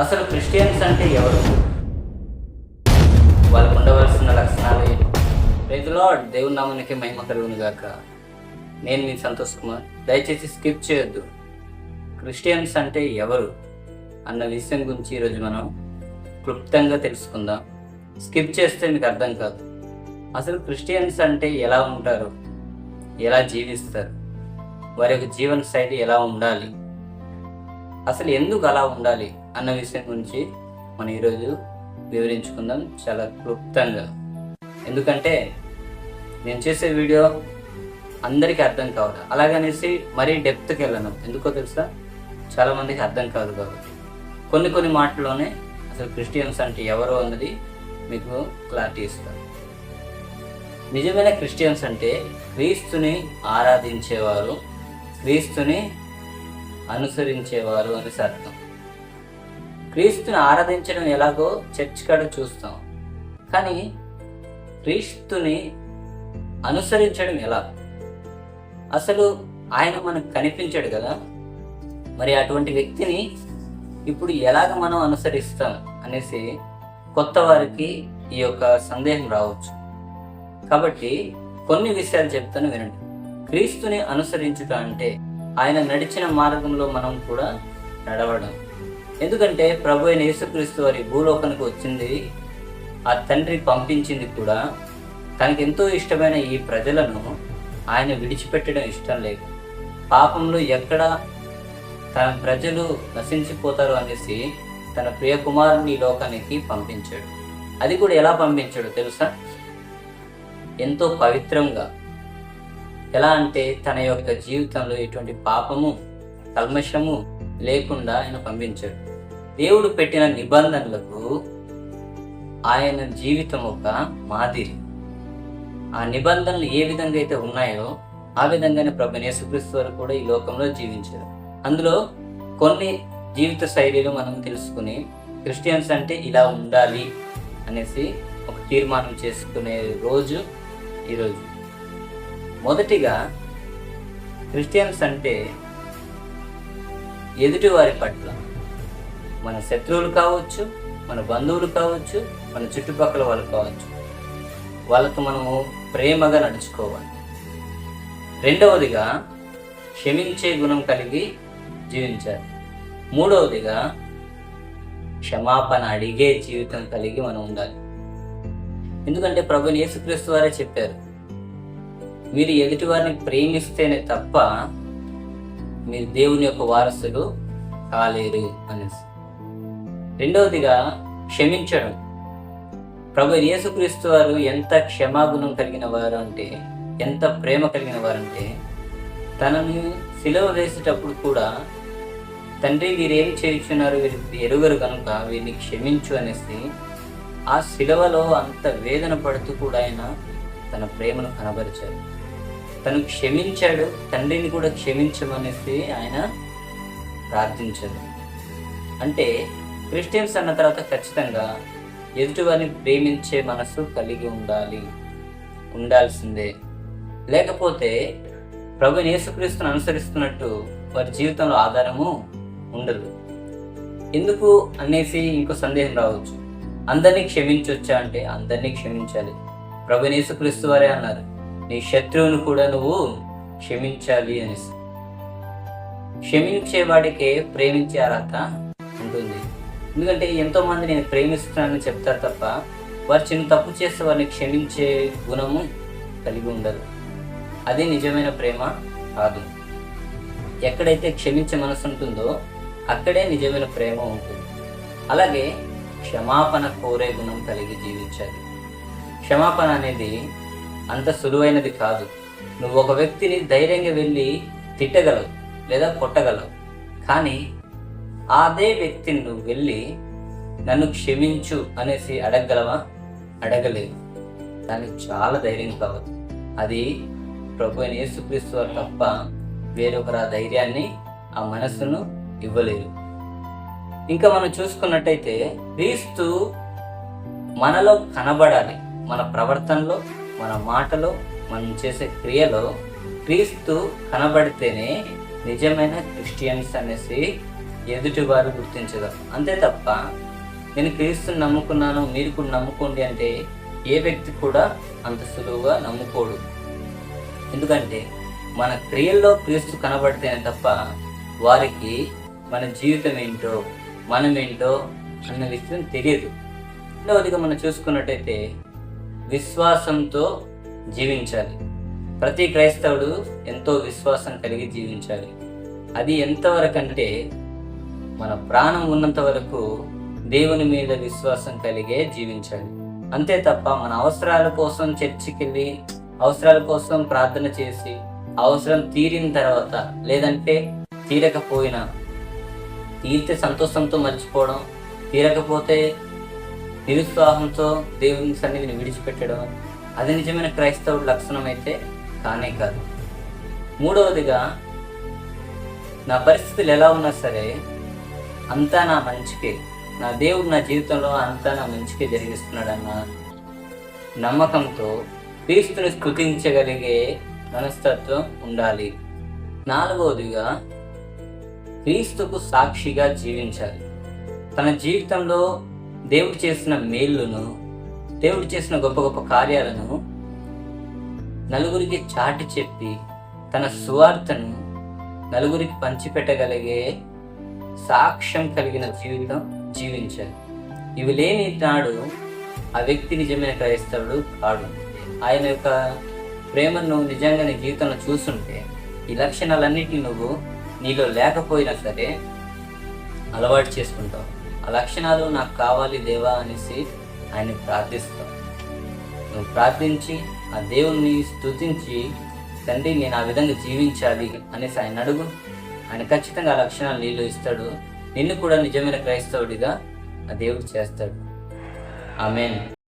అసలు క్రిస్టియన్స్ అంటే ఎవరు? వాళ్ళకు ఉండవలసిన లక్షణాలు ఏంటి రైతులో దేవుని నామానికి మహిమ కలుగును గాక. నేను మీ సంతోష్ కుమార్. దయచేసి స్కిప్ చేయొద్దు. క్రిస్టియన్స్ అంటే ఎవరు అన్న విషయం గురించి ఈరోజు మనం క్లుప్తంగా తెలుసుకుందాం. స్కిప్ చేస్తే మీకు అర్థం కాదు. అసలు క్రిస్టియన్స్ అంటే ఎలా ఉంటారు? ఎలా జీవిస్తారు? వారి యొక్క జీవన శైలి ఎలా ఉండాలి? అసలు ఎందుకు అలా ఉండాలి అన్న విషయం గురించి మనం ఈరోజు వివరించుకుందాం చాలా క్లుప్తంగా. ఎందుకంటే నేను చేసే వీడియో అందరికీ అర్థం కావాలి అలాగనేసి మరీ డెప్త్కి వెళ్ళను. ఎందుకో తెలుసా? చాలామందికి అర్థం కాదు కాబట్టి. కొన్ని కొన్ని మాటల్లోనే అసలు క్రిస్టియన్స్ అంటే ఎవరో అన్నది మీకు క్లారిటీ ఇస్తాను నిజమైన క్రిస్టియన్స్ అంటే క్రీస్తుని ఆరాధించేవారు క్రీస్తుని అనుసరించేవారు అని అర్థం క్రీస్తుని ఆరాధించడం ఎలాగో చర్చ్ కాడ చూస్తాం. కానీ క్రీస్తుని అనుసరించడం ఎలా? అసలు ఆయన మనకు కనిపించాడు కదా? మరి అటువంటి వ్యక్తిని ఇప్పుడు ఎలాగ మనం అనుసరిస్తాం అనేసి కొత్త వారికి ఈ యొక్క సందేహం రావచ్చు. కాబట్టి కొన్ని విషయాలు చెప్తాను వినండి. క్రీస్తుని అనుసరించుట అంటే ఆయన నడిచిన మార్గంలో మనం కూడా నడవడం. ఎందుకంటే ప్రభు అయిన యేసుక్రీస్తు వారి భూలోకానికి వచ్చింది ఆ తండ్రి పంపించింది కూడా తనకెంతో ఎంతో ఇష్టమైన ఈ ప్రజలను ఆయన విడిచిపెట్టడం ఇష్టం లేదు. పాపంలో ఎక్కడ తన ప్రజలు నశించిపోతారు అనేసి తన ప్రియ కుమారుని లోకానికి పంపించాడు. అది కూడా ఎలా పంపించాడు తెలుసా? ఎంతో పవిత్రంగా ఎలా అంటే తన యొక్క జీవితంలో ఎటువంటి పాపము కల్మషము లేకుండా ఆయన పంపించాడు. దేవుడు పెట్టిన నిబంధనలకు ఆయన జీవితం ఒక మాదిరి. ఆ నిబంధనలు ఏ విధంగా అయితే ఉన్నాయో ఆ విధంగానే ప్రభు యేసుక్రీస్తు వారు కూడా ఈ లోకంలో జీవించారు. అందులో కొన్ని జీవిత శైలిలు మనం తెలుసుకుని క్రిస్టియన్స్ అంటే ఇలా ఉండాలి అనేసి ఒక తీర్మానం చేసుకునే రోజు ఈరోజు. మొదటిగా క్రిస్టియన్స్ అంటే ఎదుటివారి పట్ల మన శత్రువులు కావచ్చు మన బంధువులు కావచ్చు మన చుట్టుపక్కల వాళ్ళు కావచ్చు వాళ్ళతో మనము ప్రేమగా నడుచుకోవాలి. రెండవదిగా క్షమించే గుణం కలిగి జీవించాలి. మూడవదిగా క్షమాపణ అడిగే జీవితం కలిగి మనం ఉండాలి. ఎందుకంటే ప్రభు యేసుక్రీస్తు వారే చెప్పారు మీరు ఎదుటి వారిని ప్రేమిస్తేనే తప్ప మీరు దేవుని యొక్క వారసులు కాలేరు అనేసి రెండవదిగా క్షమించడం. ప్రభు యేసుక్రీస్తు వారు ఎంత క్షమాగుణం కలిగిన వారు అంటే ఎంత ప్రేమ కలిగిన వారంటే తనని సిలువ వేసేటప్పుడు కూడా తండ్రి వీరేం చేయించున్నారు వీరు ఎరుగరు కనుక వీరిని క్షమించు అనేసి ఆ శిలవలో అంత వేదన పడుతూ కూడా ఆయన తన ప్రేమను కనబరిచాడు. తను క్షమించాడు తండ్రిని కూడా క్షమించమనేసి ఆయన ప్రార్థించాడు. అంటే క్రిస్టియన్స్ అన్న తర్వాత ఖచ్చితంగా ఎదుటివారిని ప్రేమించే మనసు కలిగి ఉండాలి ఉండాల్సిందే. లేకపోతే ప్రభు యేసుక్రీస్తును అనుసరిస్తున్నట్టు వారి జీవితంలో ఆధారము ఉండదు. ఎందుకు అనేసి ఇంకో సందేహం రావచ్చు. అందరినీ క్షమించొచ్చా అంటే అందరినీ క్షమించాలి. ప్రభు యేసుక్రీస్తు వారే అన్నారు. నీ శత్రువును కూడా నువ్వు క్షమించాలి అనేసి. క్షమించేవాడికే ప్రేమించే అర్హత ఉంటుంది. ఎందుకంటే ఎంతో మంది నేను ప్రేమిస్తున్నానని చెప్తారు తప్ప వారు చిన్న తప్పు చేస్తే వారిని క్షమించే గుణము కలిగి ఉండదు. అది నిజమైన ప్రేమ కాదు. ఎక్కడైతే క్షమించే మనసు ఉంటుందో అక్కడే నిజమైన ప్రేమ ఉంటుంది. అలాగే క్షమాపణ కోరే గుణం కలిగి జీవించాలి. క్షమాపణ అనేది అంత సులువైనది కాదు. నువ్వు ఒక వ్యక్తిని ధైర్యంగా వెళ్ళి తిట్టగలవు లేదా కొట్టగలవు. కానీ అదే వ్యక్తిని నువ్వు వెళ్ళి నన్ను క్షమించు అనేసి అడగగలవా? అడగలేదు. దానికి చాలా ధైర్యం కావాలి. అది ప్రభు అయిన యేసుక్రీస్తు వారు తప్ప వేరొకరు ఆ ధైర్యాన్ని ఆ మనస్సును ఇవ్వలేరు ఇంకా మనం చూసుకున్నట్టయితే క్రీస్తు మనలో కనబడాలి. మన ప్రవర్తనలో మన మాటలో మనం చేసే క్రియలో క్రీస్తు కనబడితేనే నిజమైన క్రిస్టియన్స్ అనేసి ఎదుటి వారు గుర్తించగలరు అంతే తప్ప నేను క్రీస్తుని నమ్ముకున్నాను మీరు కూడా నమ్ముకోండి అంటే ఏ వ్యక్తి కూడా అంత సులువుగా నమ్ముకోడు. ఎందుకంటే మన క్రియల్లో క్రీస్తు కనబడితేనే తప్ప వారికి మన జీవితం ఏంటో మనం ఏంటో అన్న విషయం తెలియదు. రెండవదిగా మనం చూసుకున్నట్టయితే విశ్వాసంతో జీవించాలి. ప్రతి క్రైస్తవుడు ఎంతో విశ్వాసం కలిగి జీవించాలి. అది ఎంతవరకు అంటే మన ప్రాణం ఉన్నంత వరకు దేవుని మీద విశ్వాసం కలిగే జీవించాలి. అంతే తప్ప మన అవసరాల కోసం చర్చికి వెళ్ళి అవసరాల కోసం ప్రార్థన చేసి అవసరం తీరిన తర్వాత లేదంటే తీరకపోయినా తీరితే సంతోషంతో మర్చిపోవడం తీరకపోతే నిరుత్సాహంతో దేవుని సన్నిధిని విడిచిపెట్టడం అది నిజమైన క్రైస్తవుడి లక్షణం అయితే కానే కాదు. మూడవదిగా నా పరిస్థితులు ఎలా ఉన్నా సరే అంతా నా మంచికే. నా దేవుడు నా జీవితంలో అంతా నా మంచికే జరిగిస్తున్నాడన్న నమ్మకంతో క్రీస్తుని స్థుతించగలిగే మనస్తత్వం ఉండాలి. నాలుగవదిగా క్రీస్తుకు సాక్షిగా జీవించాలి. తన జీవితంలో దేవుడు చేసిన మేళ్ళను దేవుడు చేసిన గొప్ప గొప్ప కార్యాలను నలుగురికి చాటి చెప్పి తన సువార్తను నలుగురికి పంచిపెట్టగలిగే సాక్ష్యం కలిగిన జీవితం జీవించాలి. ఇవి లేని నాడు ఆ వ్యక్తి నిజమైన క్రైస్తవుడు కాడు. ఆయన యొక్క ప్రేమను నువ్వు నిజంగా నీ జీవితంలో చూస్తుంటే ఈ లక్షణాలన్నిటిని నువ్వు నీలో లేకపోయినా సరే అలవాటు చేసుకుంటావు. లక్షణాలు నాకు కావాలి దేవా అనేసి ఆయన ప్రార్థిస్తాం నువ్వు ప్రార్థించి ఆ దేవుణ్ణి స్తుతించి తండ్రి నేను ఆ విధంగా జీవించాలి అనేసి ఆయన అడుగు. ఆయన ఖచ్చితంగా ఆ లక్షణాలు నీళ్ళు ఇస్తాడు. నిన్ను కూడా నిజమైన క్రైస్తవుడిగా ఆ దేవుడు చేస్తాడు. ఆమెన్.